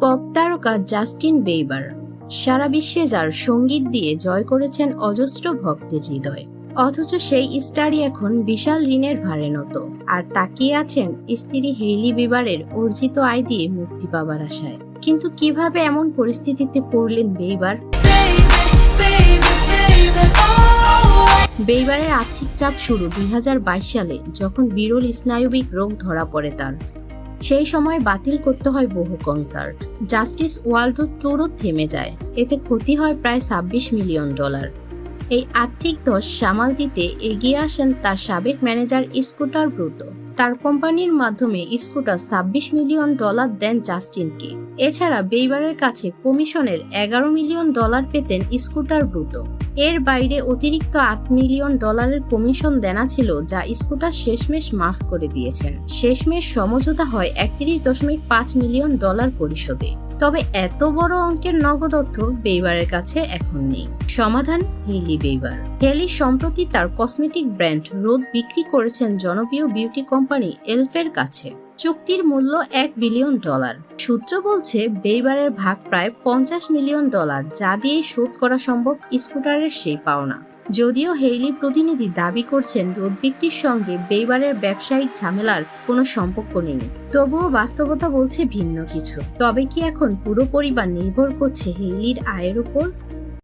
Pop তারকা Justin বেইবার সারা বিশ্বে যার সংগীত দিয়ে জয় করেছেন অজস্র ভক্তের হৃদয়। অথচ সেই স্টারই এখন বিশাল ঋণের ভারে নত। আর তাকিয়ে আছেন স্ত্রী হেইলি বিবারের অর্জিত আয় দিয়ে মুক্তি পাবার আশায়। কিন্তু কীভাবে এমন পরিস্থিতিতে পড়লেন বেইবার? বেইবারের আর্থিক চাপ শুরু দুই হাজার বাইশ সালে, যখন বিরল স্নায়বিক রোগ ধরা পড়ে তার। সেই সময় বাতিল করতে হয় বহু কনসার্ট জাস্টিস ওয়ার্ল্ড ট্যুরও থেমে যায়। এতে ক্ষতি হয় প্রায় ছাব্বিশ মিলিয়ন ডলার। এই আর্থিক দশ সামাল দিতে এগিয়ে আসেন তার সাবেক ম্যানেজার স্কুটার ব্রুতো। তার কোম্পানির মাধ্যমে স্কুটার ছাব্বিশ মিলিয়ন ডলার দেন জাস্টিনকে। এছাড়া বেইবারের কাছে কমিশনের এগারো মিলিয়ন ডলার পেতেন স্কুটার ব্রুত। এর বাইরে অতিরিক্ত আট মিলিয়ন ডলারের কমিশন দেনা ছিল যা স্কুটার শেষমেশ মাফ করে দিয়েছেন। শেষমেশ সমঝোতা হয় একত্রিশ দশমিক পাঁচ মিলিয়ন ডলার পরিশোধে। তবে এত বড় অঙ্কের নগদ অর্থ বেইবারের কাছে এখন নেই। সমাধান হেলি বেইবার। হেলি সম্প্রতি তার কসমেটিক ব্র্যান্ড রোদ বিক্রি করেছেন জনপ্রিয় বিউটি কোম্পানি এলফের কাছে। চুক্তির মূল্য এক বিলিয়ন ডলার। সূত্র বলছে, বেইবারের ভাগ প্রায় পঞ্চাশ মিলিয়ন ডলার, যা দিয়ে শোধ করা সম্ভব স্কুটারের সেই পাওনা। যদিও হেইলি প্রতিনিধি দাবি করছেন, রোদ বিক্রির সঙ্গে বেইবারের ব্যবসায়িক ঝামেলার কোনো সম্পর্ক নেই। তবুও বাস্তবতা বলছে ভিন্ন কিছু। তবে কি এখন পুরো পরিবার নির্ভর করছে হেইলির আয়ের উপর?